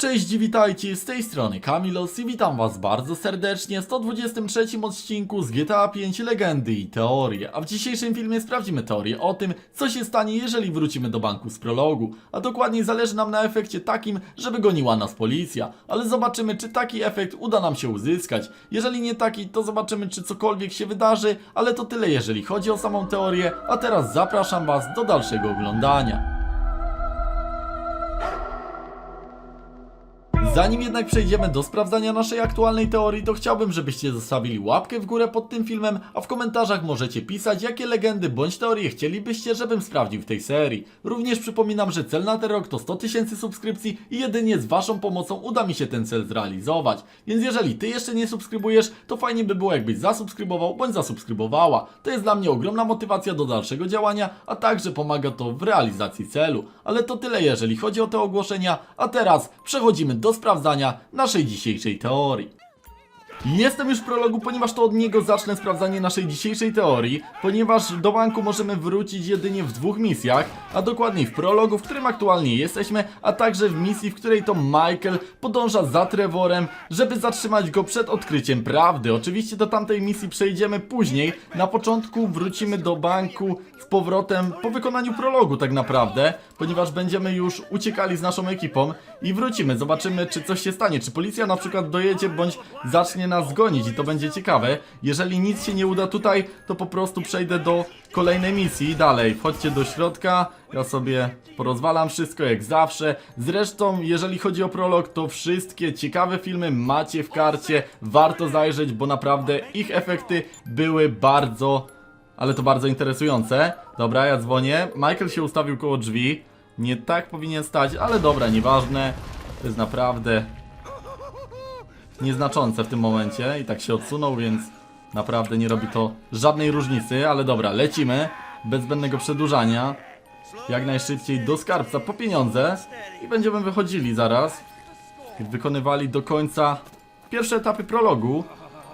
Cześć, witajcie, z tej strony Kamilos i witam was bardzo serdecznie w 123 odcinku z GTA 5 Legendy i Teorie. A w dzisiejszym filmie sprawdzimy teorię o tym, co się stanie, jeżeli wrócimy do banku z prologu. A dokładniej zależy nam na efekcie takim, żeby goniła nas policja. Ale zobaczymy, czy taki efekt uda nam się uzyskać. Jeżeli nie taki, to zobaczymy, czy cokolwiek się wydarzy, ale to tyle jeżeli chodzi o samą teorię, a teraz zapraszam was do dalszego oglądania. Zanim jednak przejdziemy do sprawdzania naszej aktualnej teorii, to chciałbym, żebyście zostawili łapkę w górę pod tym filmem, a w komentarzach możecie pisać, jakie legendy bądź teorie chcielibyście, żebym sprawdził w tej serii. Również przypominam, że cel na ten rok to 100 tysięcy subskrypcji i jedynie z waszą pomocą uda mi się ten cel zrealizować. Więc jeżeli ty jeszcze nie subskrybujesz, to fajnie by było jakbyś zasubskrybował bądź zasubskrybowała. To jest dla mnie ogromna motywacja do dalszego działania, a także pomaga to w realizacji celu. Ale to tyle jeżeli chodzi o te ogłoszenia, a teraz przechodzimy do sprawdzania naszej dzisiejszej teorii. Jestem już w prologu, ponieważ to od niego zacznę sprawdzanie naszej dzisiejszej teorii, ponieważ do banku możemy wrócić jedynie w dwóch misjach, a dokładniej w prologu, w którym aktualnie jesteśmy, a także w misji, w której to Michael podąża za Trevorem, żeby zatrzymać go przed odkryciem prawdy. Oczywiście do tamtej misji przejdziemy później, na początku wrócimy do banku z powrotem po wykonaniu prologu tak naprawdę, ponieważ będziemy już uciekali z naszą ekipą i wrócimy, zobaczymy czy coś się stanie, czy policja na przykład dojedzie bądź zacznie nas gonić i to będzie ciekawe. Jeżeli nic się nie uda tutaj, to po prostu przejdę do kolejnej misji dalej. Wchodźcie do środka, ja sobie porozwalam wszystko jak zawsze. Zresztą, jeżeli chodzi o prolog, to wszystkie ciekawe filmy macie w karcie. Warto zajrzeć, bo naprawdę ich efekty były bardzo, ale to bardzo interesujące. Dobra, ja dzwonię. Michael się ustawił koło drzwi. Nie tak powinien stać, ale dobra, nieważne. To jest naprawdę nieznaczące w tym momencie i tak się odsunął, więc naprawdę nie robi to żadnej różnicy, ale dobra, lecimy bez zbędnego przedłużania jak najszybciej do skarbca po pieniądze i będziemy wychodzili zaraz wykonywali do końca pierwsze etapy prologu.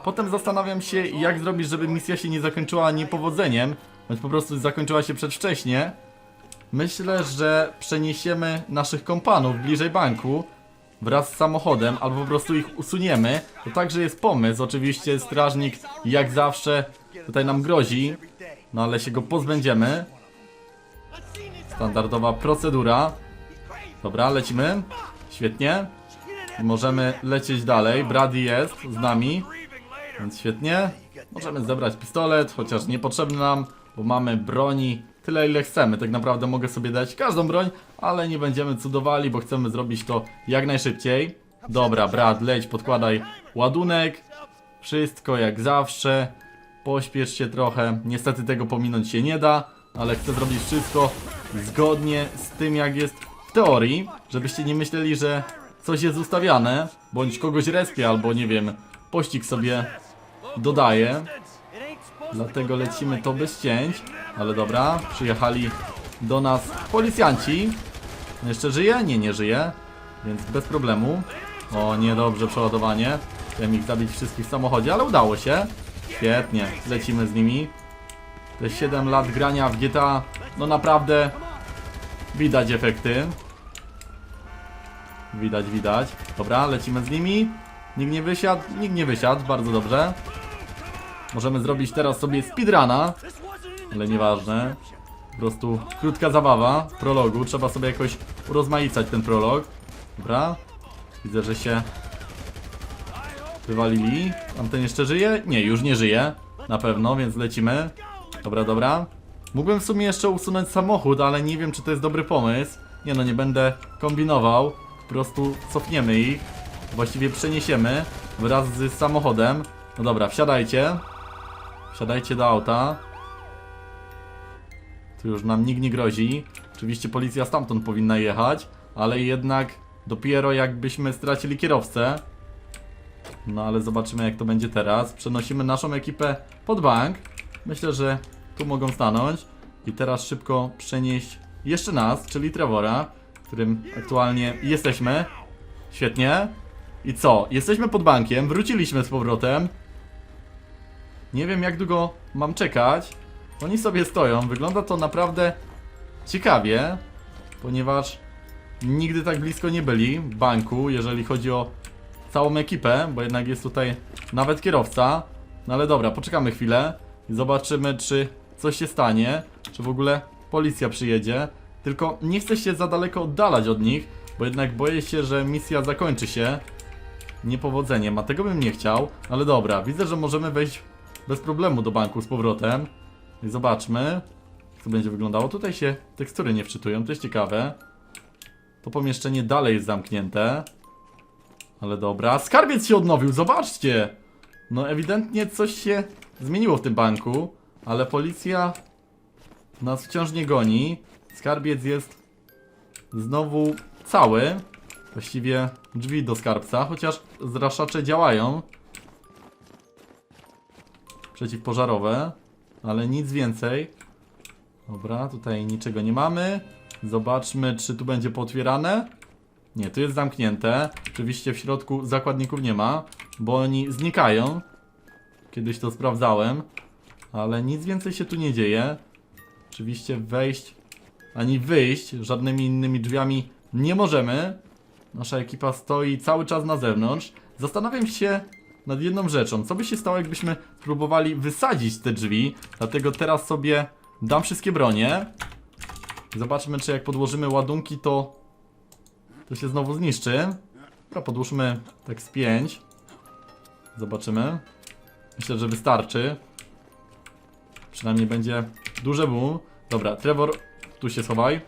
Potem zastanawiam się jak zrobić, żeby misja się nie zakończyła niepowodzeniem, bądź po prostu zakończyła się przedwcześnie. Myślę, że przeniesiemy naszych kompanów bliżej banku wraz z samochodem, albo po prostu ich usuniemy. To także jest pomysł. Oczywiście strażnik jak zawsze tutaj nam grozi, no ale się go pozbędziemy. Standardowa procedura. Dobra, lecimy. Świetnie. Możemy lecieć dalej. Brady jest z nami, więc świetnie. Możemy zebrać pistolet, chociaż niepotrzebny nam, bo mamy broni tyle ile chcemy. Tak naprawdę mogę sobie dać każdą broń, ale nie będziemy cudowali, bo chcemy zrobić to jak najszybciej. Dobra, Brad, leć, podkładaj ładunek. Wszystko jak zawsze. Pośpiesz się trochę. Niestety tego pominąć się nie da, ale chcę zrobić wszystko zgodnie z tym jak jest w teorii, żebyście nie myśleli, że coś jest ustawiane, bądź kogoś respie, albo nie wiem, pościg sobie dodaje. Dlatego lecimy to bez cięć. Ale dobra, przyjechali do nas policjanci. Jeszcze żyje? Nie, nie żyje. Więc bez problemu. O, niedobrze przeładowanie. Chciałem ich zabić wszystkich w samochodzie, ale udało się. Świetnie, lecimy z nimi. Te 7 lat grania w GTA, no naprawdę widać efekty. Widać, widać. Dobra, lecimy z nimi. Nikt nie wysiadł, nikt nie wysiadł, bardzo dobrze. Możemy zrobić teraz sobie speedruna, ale nieważne. Po prostu krótka zabawa prologu. Trzeba sobie jakoś urozmaicać ten prolog. Dobra. Widzę, że się wywalili. Tamten jeszcze żyje? Nie, już nie żyje. Na pewno, więc lecimy. Dobra, dobra. Mógłbym w sumie jeszcze usunąć samochód, ale nie wiem, czy to jest dobry pomysł. Nie no, nie będę kombinował. Po prostu cofniemy ich. Właściwie przeniesiemy wraz z samochodem. No dobra, wsiadajcie. Wsiadajcie do auta. Tu już nam nikt nie grozi. Oczywiście policja stamtąd powinna jechać, ale jednak dopiero jakbyśmy stracili kierowcę. No ale zobaczymy jak to będzie teraz. Przenosimy naszą ekipę pod bank. Myślę, że tu mogą stanąć. I teraz szybko przenieść jeszcze nas, czyli Trevora, którym aktualnie jesteśmy. Świetnie. I co? Jesteśmy pod bankiem, wróciliśmy z powrotem. Nie wiem jak długo mam czekać. Oni sobie stoją. Wygląda to naprawdę ciekawie, ponieważ nigdy tak blisko nie byli banku, jeżeli chodzi o całą ekipę, bo jednak jest tutaj nawet kierowca. No ale dobra, poczekamy chwilę i zobaczymy, czy coś się stanie, czy w ogóle policja przyjedzie. Tylko nie chcę się za daleko oddalać od nich, bo jednak boję się, że misja zakończy się niepowodzeniem, a tego bym nie chciał. Ale dobra, widzę, że możemy wejść bez problemu do banku z powrotem. I zobaczmy, to będzie wyglądało. Tutaj się tekstury nie wczytują, to jest ciekawe. To pomieszczenie dalej jest zamknięte. Ale dobra, skarbiec się odnowił, zobaczcie! No ewidentnie coś się zmieniło w tym banku, ale policja nas wciąż nie goni. Skarbiec jest znowu cały. Właściwie drzwi do skarbca, chociaż zraszacze działają. Przeciwpożarowe, ale nic więcej. Dobra, tutaj niczego nie mamy. Zobaczmy, czy tu będzie pootwierane. Nie, tu jest zamknięte. Oczywiście w środku zakładników nie ma, bo oni znikają. Kiedyś to sprawdzałem, ale nic więcej się tu nie dzieje. Oczywiście wejść ani wyjść żadnymi innymi drzwiami nie możemy. Nasza ekipa stoi cały czas na zewnątrz. Zastanawiam się nad jedną rzeczą. Co by się stało, jakbyśmy próbowali wysadzić te drzwi? Dlatego teraz sobie dam wszystkie bronie. Zobaczmy, czy jak podłożymy ładunki, to to się znowu zniszczy. Dobra, podłóżmy tak z 5. Zobaczymy. Myślę, że wystarczy. Przynajmniej będzie duże boom. Dobra, Trevor, tu się schowaj.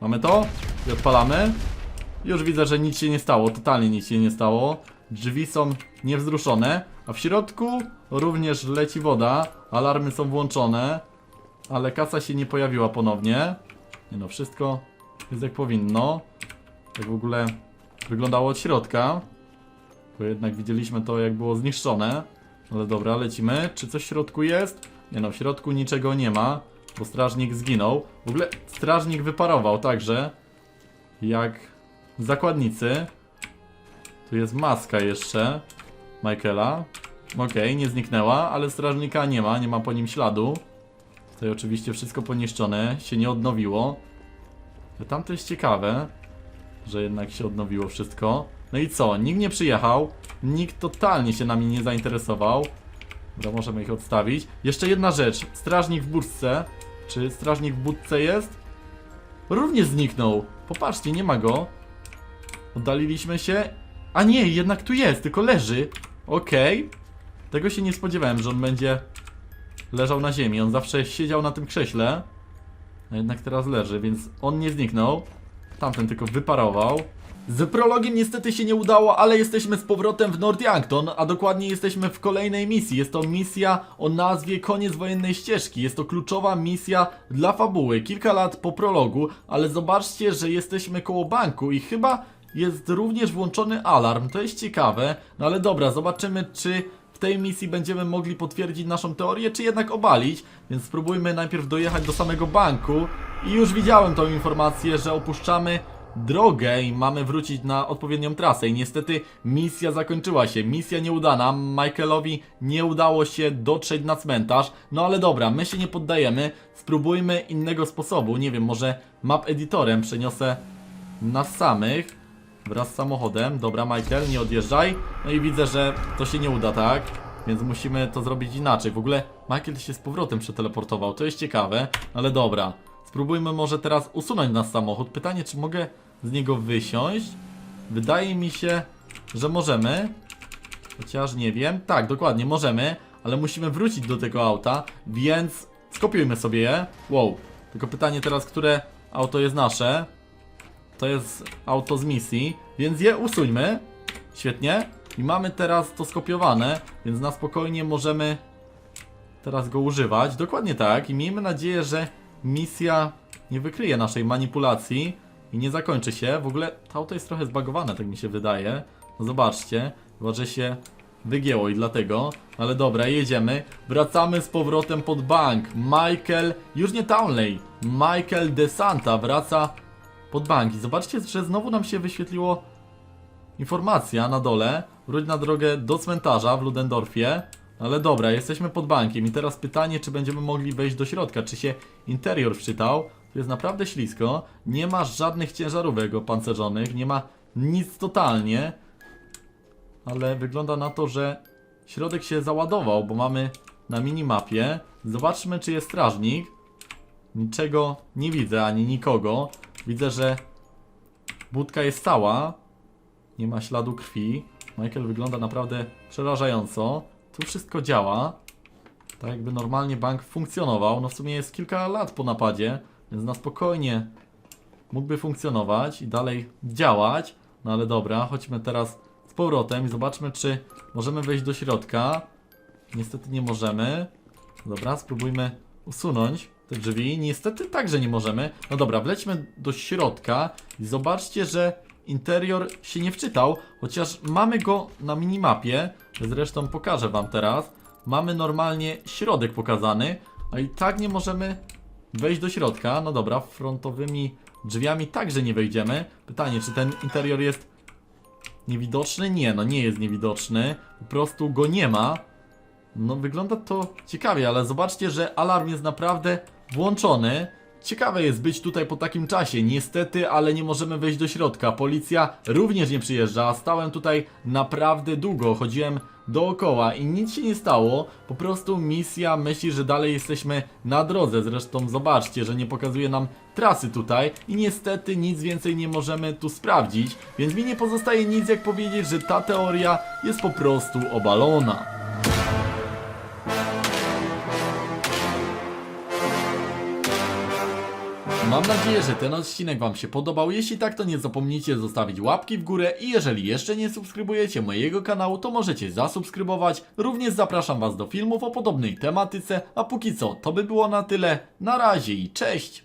Mamy to i odpalamy. Już widzę, że nic się nie stało, totalnie nic się nie stało. Drzwi są niewzruszone, a w środku również leci woda. Alarmy są włączone, ale kasa się nie pojawiła ponownie. Nie no, wszystko jest jak powinno. Jak w ogóle wyglądało od środka. Bo jednak widzieliśmy to, jak było zniszczone. Ale dobra, lecimy. Czy coś w środku jest? Nie no, w środku niczego nie ma, bo strażnik zginął. W ogóle strażnik wyparował także, jak zakładnicy. Tu jest maska jeszcze Michaela. Okej, nie zniknęła, ale strażnika nie ma, nie ma po nim śladu. Tutaj oczywiście wszystko poniszczone, się nie odnowiło. Tam to jest ciekawe, że jednak się odnowiło wszystko. No i co? Nikt nie przyjechał, nikt totalnie się nami nie zainteresował. Dobra, możemy ich odstawić. Jeszcze jedna rzecz. Strażnik w budce. Czy strażnik w budce jest? Również zniknął. Popatrzcie, nie ma go. Oddaliliśmy się. A nie, jednak tu jest, tylko leży. Okej. Tego się nie spodziewałem, że on będzie leżał na ziemi. On zawsze siedział na tym krześle. A jednak teraz leży, więc on nie zniknął. Tamten tylko wyparował. Z prologiem niestety się nie udało, ale jesteśmy z powrotem w Northampton, a dokładnie jesteśmy w kolejnej misji. Jest to misja o nazwie Koniec wojennej ścieżki. Jest to kluczowa misja dla fabuły, kilka lat po prologu, ale zobaczcie, że jesteśmy koło banku i chyba jest również włączony alarm. To jest ciekawe, no ale dobra, zobaczymy czy w tej misji będziemy mogli potwierdzić naszą teorię, czy jednak obalić. Więc spróbujmy najpierw dojechać do samego banku. I już widziałem tą informację, że opuszczamy drogę i mamy wrócić na odpowiednią trasę. I niestety misja zakończyła się. Misja nieudana. Michaelowi nie udało się dotrzeć na cmentarz. No ale dobra, my się nie poddajemy. Spróbujmy innego sposobu. Nie wiem, może map editorem przeniosę nas samych. Wraz z samochodem. Dobra, Michael, nie odjeżdżaj. No i widzę, że to się nie uda, tak? Więc musimy to zrobić inaczej. W ogóle Michael się z powrotem przeteleportował. To jest ciekawe, ale dobra. Spróbujmy może teraz usunąć nasz samochód. Pytanie, czy mogę z niego wysiąść? Wydaje mi się, że możemy. Chociaż nie wiem. Tak, dokładnie, możemy. Ale musimy wrócić do tego auta, więc skopiujmy sobie je. Wow. Tylko pytanie teraz, które auto jest nasze? To jest auto z misji, więc je usuńmy. Świetnie. I mamy teraz to skopiowane, więc na spokojnie możemy teraz go używać. Dokładnie tak. I miejmy nadzieję, że misja nie wykryje naszej manipulacji i nie zakończy się. W ogóle to auto jest trochę zbagowane, tak mi się wydaje. No zobaczcie, chyba że się wygięło i dlatego. Ale dobra, jedziemy. Wracamy z powrotem pod bank. Michael, już nie Townley, Michael DeSanta wraca pod bank. I zobaczcie, że znowu nam się wyświetliło informacja na dole. Wróć na drogę do cmentarza w Ludendorfie. Ale dobra, jesteśmy pod bankiem i teraz pytanie, czy będziemy mogli wejść do środka, czy się interior wczytał. Tu jest naprawdę ślisko. Nie ma żadnych ciężarówek opancerzonych, nie ma nic totalnie. Ale wygląda na to, że środek się załadował, bo mamy na minimapie. Zobaczmy, czy jest strażnik. Niczego nie widzę, ani nikogo. Widzę, że budka jest cała. Nie ma śladu krwi. Michael wygląda naprawdę przerażająco. Tu wszystko działa. Tak jakby normalnie bank funkcjonował. No w sumie jest kilka lat po napadzie, więc na spokojnie mógłby funkcjonować i dalej działać. No ale dobra, chodźmy teraz z powrotem i zobaczmy, czy możemy wejść do środka. Niestety nie możemy. Dobra, spróbujmy usunąć te drzwi. Niestety także nie możemy. No dobra, wlećmy do środka i zobaczcie, że interior się nie wczytał, chociaż mamy go na minimapie. Zresztą pokażę wam teraz. Mamy normalnie środek pokazany, a i tak nie możemy wejść do środka. No dobra, frontowymi drzwiami także nie wejdziemy. Pytanie, czy ten interior jest niewidoczny? Nie, no nie jest niewidoczny. Po prostu go nie ma. No wygląda to ciekawie, ale zobaczcie, że alarm jest naprawdę włączony. Ciekawe jest być tutaj po takim czasie. Niestety, ale nie możemy wejść do środka. Policja również nie przyjeżdża. Stałem tutaj naprawdę długo. Chodziłem dookoła i nic się nie stało. Po prostu misja myśli, że dalej jesteśmy na drodze. Zresztą zobaczcie, że nie pokazuje nam trasy tutaj i niestety nic więcej nie możemy tu sprawdzić. Więc mi nie pozostaje nic jak powiedzieć, że ta teoria jest po prostu obalona. Mam nadzieję, że ten odcinek Wam się podobał. Jeśli tak, to nie zapomnijcie zostawić łapki w górę i jeżeli jeszcze nie subskrybujecie mojego kanału, to możecie zasubskrybować. Również zapraszam Was do filmów o podobnej tematyce, a póki co to by było na tyle. Na razie i cześć!